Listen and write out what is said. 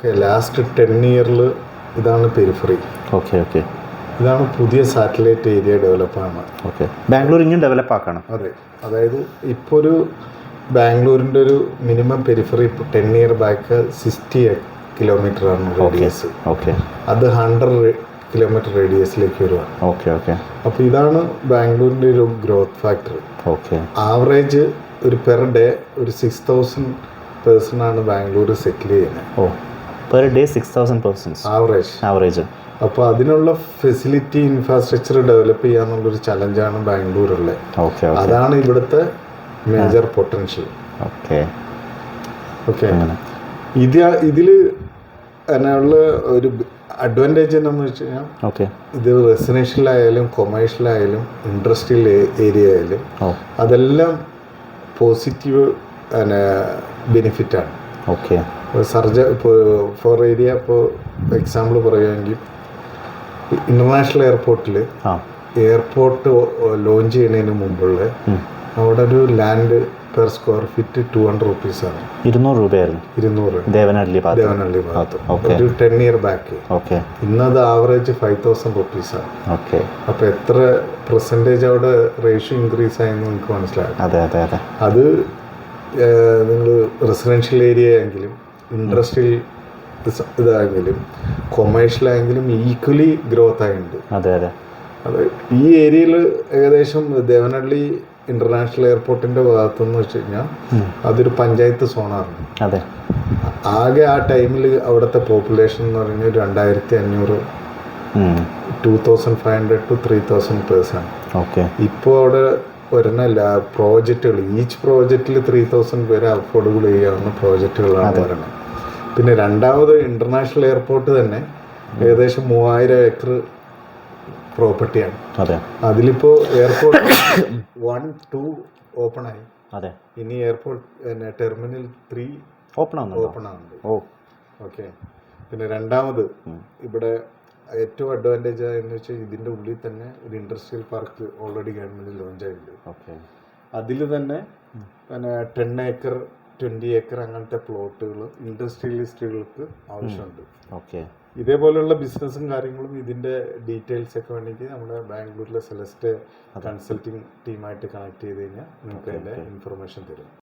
Okay last ten ഇയറിൽ ഇതാണ് periphery okay okay ഇതാണ് പുതിയ സാറ്റലൈറ്റ് ഏരിയ ഡെവലപ്പാണ് ഓക്കെ ബാംഗ്ലൂർ ഇനിയും ഡെവലപ്പ് ആക്കണം? അതെ. അതായത് ഇപ്പോൾ ഒരു ബാംഗ്ലൂരിന്റെ ഒരു minimum periphery ten year back sixty kilometre ആണ് റേഡിയസ് ഓക്കെ അത് ഹൺഡ്രഡ് കിലോമീറ്റർ റേഡിയസിലേക്ക് വരുവാണ്. ഓക്കെ ഓക്കെ അപ്പോൾ ഇതാണ് ബാംഗ്ലൂരിന്റെ ഒരു ഗ്രോത്ത് ഫാക്ടർ ഓക്കെ ആവറേജ് ഒരു പെർ ഡേ ഒരു സിക്സ് തൗസൻഡ് പേഴ്സൺ ആണ് ബാംഗ്ലൂർ സെറ്റിൽ ചെയ്യുന്നത്. ഓ. Per day six thousand persons average average അപ്പോൾ അതിനുള്ള ഫെസിലിറ്റി ഇൻഫ്രാസ്ട്രക്ചർ ഡെവലപ്പ് ചെയ്യാന്നുള്ളൊരു ചലഞ്ചാണ് ബാംഗ്ലൂരുള്ളത് ഓക്കെ അതാണ് ഇവിടുത്തെ മേജർ പൊട്ടൻഷ്യൽ ഓക്കെ ഓക്കെ അങ്ങനെ. ഇത് ഇതിൽ അതിനുള്ള ഒരു അഡ്വാന്റേജ് എന്താണെന്ന് വെച്ച് കഴിഞ്ഞാൽ ഓക്കെ ഇത് റെസിഡൻഷ്യലായാലും കൊമേഴ്ഷ്യലായാലും ഇൻഡസ്ട്രിയൽ ഏരിയ ആയാലും അതെല്ലാം പോസിറ്റീവ് ബെനിഫിറ്റാണ് ഓക്കെ. സർജ ഇപ്പോൾ ഫോർ ഏരിയ ഇപ്പോൾ എക്സാമ്പിൾ പറയുകയാണെങ്കിൽ ഇന്റർനാഷണൽ എയർപോർട്ടിൽ എയർപോർട്ട് ലോഞ്ച് ചെയ്യുന്നതിന് മുമ്പുള്ള അവിടെ ഒരു land per square feet two hundred rupees ആണ്. ഇരുന്നൂറ് രൂപയായിരുന്നു. ഇരുന്നൂറ്. ദേവനഹള്ളി ദേവനഹള്ളി ഭാഗത്ത്. ഓക്കെ. ഒരു ടെൻ ഇയർ ബാക്ക് ഓക്കെ. ഇന്നത് ആവറേജ് ഫൈവ് തൗസൻഡ് റുപ്പീസ് ആണ്. ഓക്കെ. അപ്പോൾ എത്ര പെർസെന്റേജ് അവിടെ റേഷ്യോ ഇൻക്രീസ് ആയെന്ന് നിങ്ങൾക്ക് മനസ്സിലാകും അതെ അതെ അതെ. അത് നിങ്ങൾ റെസിഡൻഷ്യൽ ഏരിയ ആയെങ്കിലും ഇൻഡസ്ട്രിയൽ ഇതായെങ്കിലും കൊമേഴ്ഷ്യൽ ആയെങ്കിലും ഈക്വലി ഗ്രോത്ത് ആയിട്ടുണ്ട്. അതെ അതെ. അത് ഈ ഏരിയയിൽ ഏകദേശം ദേവനഹള്ളി ഇന്റർനാഷണൽ എയർപോർട്ടിന്റെ ഭാഗത്തുനിന്ന് വെച്ച് കഴിഞ്ഞാൽ അതൊരു പഞ്ചായത്ത് സോണാണ് അതെ. ആകെ ആ ടൈമിൽ അവിടുത്തെ പോപ്പുലേഷൻ എന്ന് പറഞ്ഞാൽ രണ്ടായിരത്തി അഞ്ഞൂറ് two thousand five hundred two three thousand person okay ഇപ്പോൾ അവിടെ വരുന്നില്ല പ്രോജക്റ്റുകൾ. ഈച്ച് പ്രോജക്റ്റിൽ ത്രീ തൗസൻഡ് പേരെ അഫോർഡബിൾ ചെയ്യാവുന്ന പ്രോജക്റ്റുകളാണ് വരുന്നത് പിന്നെ രണ്ടാമത് ഇന്റർനാഷണൽ എയർപോർട്ട് തന്നെ ഏകദേശം മൂവായിരം ഏക്കർ പ്രോപ്പർട്ടിയാണ് അതിലിപ്പോ എയർപോർട്ട് വൺ ടു ഓപ്പൺ ആയി. ഇനി airport terminal three open open ആവുന്നുണ്ട്? ഓക്കെ പിന്നെ രണ്ടാമത് ഇവിടെ ഏറ്റവും അഡ്വാന്റേജ് എന്ന് വെച്ചാൽ ഇതിന്റെ ഉള്ളിൽ തന്നെ ഒരു industrial park already government launch ആയിട്ടുണ്ട്. ഓക്കെ അതിൽ തന്നെ പിന്നെ ടെൻ ഏക്കർ ട്വന്റി ഏക്കർ അങ്ങനത്തെ പ്ലോട്ടുകൾ ഇൻഡസ്ട്രിയലിസ്റ്റുകൾക്ക് ആവശ്യമുണ്ട്. ഓക്കെ ഇതേപോലെയുള്ള ബിസിനസ്സും കാര്യങ്ങളും ഇതിന്റെ ഡീറ്റെയിൽസ് ഒക്കെ വേണമെങ്കിൽ നമ്മുടെ ബാംഗ്ലൂരിലെ സെലസ്റ്റ് കൺസൾട്ടിങ് ടീമായിട്ട് കണക്ട് ചെയ്ത് കഴിഞ്ഞാൽ നിങ്ങൾക്ക് അതിന്റെ ഇൻഫർമേഷൻ തരും.